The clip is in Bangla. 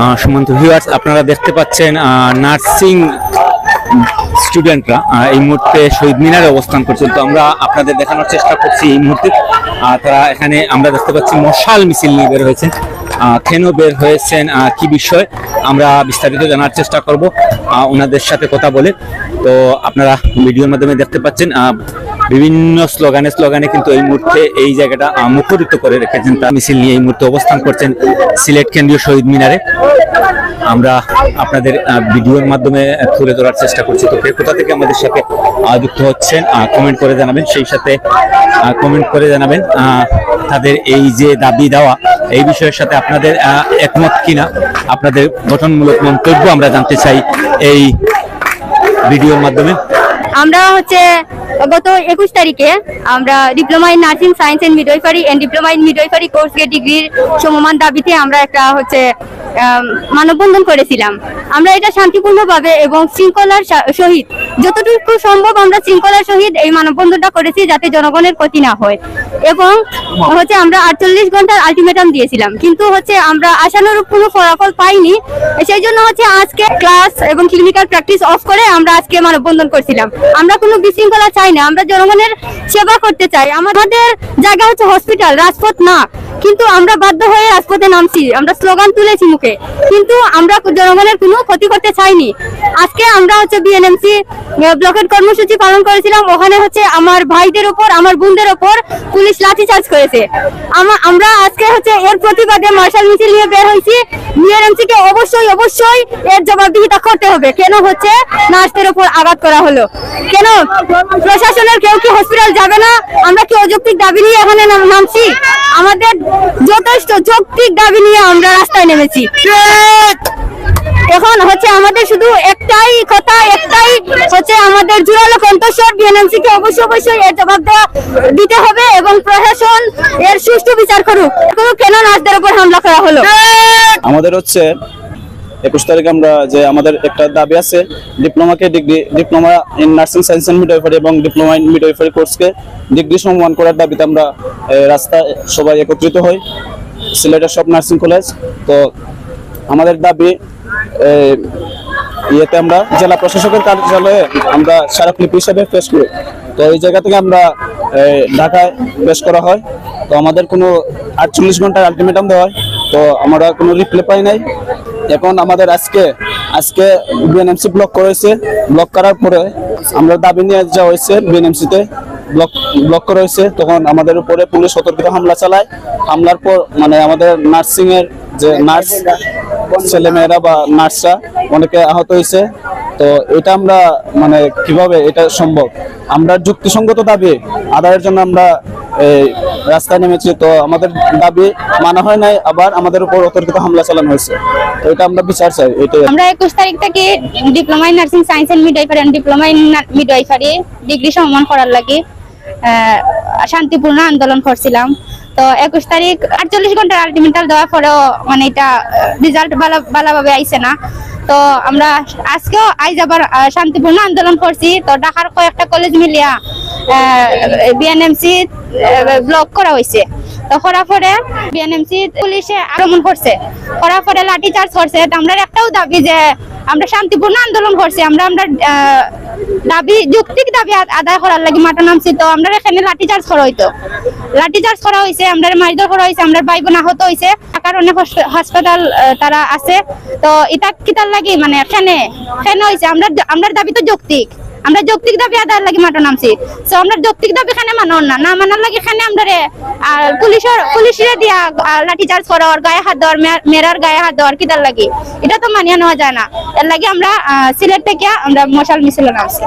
আহ, সম্মানিত ভিউয়ার্স আপনারা দেখতে পাচ্ছেন নার্সিং স্টুডেন্টরা এই মুহূর্তে শহীদ মিনারে অবস্থান করছেন। তো আমরা আপনাদের দেখানোর চেষ্টা করছি এই মুহূর্তে। তারা এখানে আমরা দেখতে পাচ্ছি মশাল মিছিল নিয়ে বের হয়েছেন। কেন বের হয়েছেন কি বিষয় আমরা বিস্তারিত জানার চেষ্টা করব। ওনাদের সাথে কথা বলে। তো আপনারা ভিডিওর মাধ্যমে দেখতে পাচ্ছেন বিভিন্ন স্লোগানে স্লোগানে কিন্তু এই মুহূর্তে এই জায়গাটা মুখরিত করে রেখেছেন তার মিছিল নিয়ে এই মুহূর্তে অবস্থান করছেন সিলেট কেন্দ্রীয় শহীদ মিনারে। আমরা আপনাদের ভিডিওর মাধ্যমে তুলে ধরার চেষ্টা করছি। তো কে কোথা থেকে আমাদের সাথে যুক্ত হচ্ছেন কমেন্ট করে জানাবেন। সেই সাথে কমেন্ট করে জানাবেন তাদের এই যে দাবি দেওয়া, এই বিষয়ের সাথে আপনাদের একমত কিনা, আপনাদের গঠনমূলক মন্তব্য আমরা জানতে চাই এই ভিডিওর মাধ্যমে। আমরা হচ্ছে গত একুশ তারিখে আমরা diploma in nursing science and midwifery and diploma in midwifery কোর্সকে ডিগ্রির সমমান দাবিতে আমরা একটা হচ্ছে মানববন্ধন করেছিলাম। আমরা এটা শান্তিপূর্ণভাবে এবং শৃঙ্খলার সহিত, যতটুকু সম্ভব আমরা শৃঙ্খলার সহিত এই মানববন্ধনটা করেছি যাতে জনগণের ক্ষতি না হয়। এবং হচ্ছে আমরা আটচল্লিশ ঘণ্টার আলটিমেটাম দিয়েছিলাম। কিন্তু হচ্ছে আমরা আশানুরূপ কোনো ফলাফল পাইনি। সেই জন্য হচ্ছে আজকে ক্লাস এবং ক্লিনিক্যাল প্র্যাকটিস অফ করে আমরা আজকে মানববন্ধন করছিলাম। আমরা কোনো বিশৃঙ্খলা চাই না। আমরা জনগণের সেবা করতে চাই। আমাদের জায়গা হচ্ছে হসপিটাল রাজপথ না। কিন্তু আমরা বাধ্য হয়ে রাজপথে নামছি। আমরা স্লোগান তুলেছি মুখে। কিন্তু আমরা জনগণের কোনো ক্ষতি করতে চাইনি। আজকে আমরা হচ্ছে বিএনএমসি ব্লকেট কর্মসূচি পালন করেছিলাম। ওখানে হচ্ছে আমার ভাইদের ওপর আমার বোনদের ওপর পুলিশ লাঠিচার্জ করেছে। আমা- আমরা আজকে হচ্ছে এর প্রতিবাদে মার্শাল মিছিল নিয়ে বের হয়েছি। বিএনএমসি কে অবশ্যই অবশ্যই এর জবাবদিহিতা করতে হবে। কেন হচ্ছে নার্সদের ওপর আঘাত করা হলো? কেন প্রশাসনের কেউ কি হসপিটাল যাবে না? আমরা কি অযৌক্তিক দাবি নিয়ে এখানে নামছি? আমাদের যথেষ্ট যৌক্তিক দাবি নিয়ে আমরা রাস্তায় নেমেছি। এখন হচ্ছে আমাদের শুধু একটাই কথা, একটাই হচ্ছে আমাদের জোরালো কণ্ঠস্বর। বিএনএমসি কে অবশ্যই অবশ্যই এর জবাব দেওয়া দিতে হবে এবং প্রশাসন এর সুষ্ঠু বিচার করুক। কেন নার্সদের উপর হামলা করা হলো? আমাদের হচ্ছে একুশ তারিখ আমরা যে আমাদের একটা দাবি আছে ডিপ্লোমাকে degree diploma in nursing science and midwifery এবং ডিপ্লোমা ইন মিডওয়াইফারি কোর্সকে ডিগ্রি সমমান করার দাবিতে আমরা এ, রাস্তায় সবাই একত্রিত হই। সিলেটের সব নার্সিং কলেজ। তো আমাদের দাবি ইয়েতে আমরা জেলা প্রশাসকের কার্যালয়ে আমরা স্মারকলিপি হিসেবে পেশ করি। তো এই জায়গা থেকে আমরা ঢাকায় পেশ করা হয়। তো আমাদের কোনো আটচল্লিশ ঘণ্টার আলটিমেটাম দেওয়া হয়। তো আমরা কোনো রিপ্লাই পাই নাই। এখন আমাদের আজকে আজকে বিএনএমসি ব্লক করেছে। ব্লক করার পরে আমরা দাবি নিয়ে যাওয়া হয়েছে বিএনএমসিতে ব্লক ব্লক করা হয়েছে। তখন আমাদের উপরে পুলিশ সতর্কিত হামলা চালায়। হামলার পর মানে আমাদের নার্সিংয়ের যে নার্স ছেলেমেয়েরা বা নার্সরা অনেকে আহত হয়েছে। তো এটা আমরা মানে কীভাবে এটা সম্ভব? আমরা যুক্তিসঙ্গত দাবি, আদায়ের জন্য আমরা এই রাস্তায় নেমেছি। তো আমাদের দাবি মানা হয় নাই, আবার আমাদের উপর অতর্কিত হামলা চালানো হয়েছে। তো এটা আমরা বিচার চাই, এটাই আমরা একুশ তারিখ থেকে diploma in nursing science and midwifery diploma in midwifery degree সমমান করার লাগে শান্তিপূর্ণ আন্দোলন করছিলাম। তো একুশ তারিখ আটচল্লিশ ঘণ্টার আলটিমেটাল দেওয়ার পরেও মানে এটা রেজাল্ট ভালো, ভালোভাবে আইছে না। তো আমরা আজকেও আইজ আবার শান্তিপূর্ণ আন্দোলন করছি। তো ঢাকার কয়েকটা কলেজ মিলিয়া বিএনএমসি ব্লক করা হয়েছে তো করার পরে বিএনএমসি পুলিশে আক্রমণ করছে। করার পরে লাঠি চার্জ করছে। তো আমরা একটাও দাবি যে আমরা শান্তিপূর্ণ আন্দোলন করছি। আমরা আমরা দাবি, যুক্তিক দাবি আদায় করার লাগি মাঠে নামছি। তো আমরা এখানে লাঠি চার্জ করা হইতো। লাঠি চার্জ করা হয়েছে আমরা মারধর করা হয়েছে আমরা ভাই বোন আহত হয়েছে। অনেক হাসপাতাল তারা আছে। তো এটা কিতার লাগি? মানে ফেনে এখানে হয়েছে। আমরা আমরা দাবি তো যৌক্তিক। আমরা যৌক্তিক দাবি আদায়ের লাগি মাঠে নামছি। তো আমরা যৌক্তিক দাবি খানে মানর না। না মানার লাগে এখানে আমরা পুলিশের পুলিশের দিয়া লাঠি চার্জ করা ওর গায়ে হাত দেওয়ার মেয়েরার গায়ে হাত দেওয়ার কিতার লাগি? এটা তো মানিয়ে নেওয়া যায় না। এর লাগে আমরা সিলেট থেকে আমরা মশাল মিছিল নামছি।